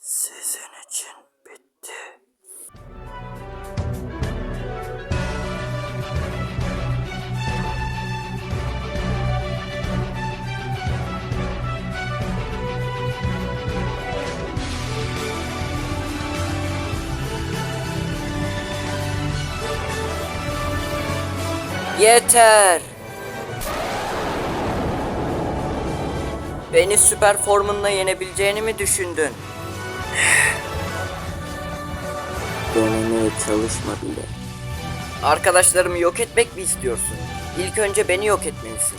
Sizin için bitti. Yeter. Beni süper formunla yenebileceğini mi düşündün? Denemeye çalışma bile. Arkadaşlarımı yok etmek mi istiyorsun? İlk önce beni yok etmelisin.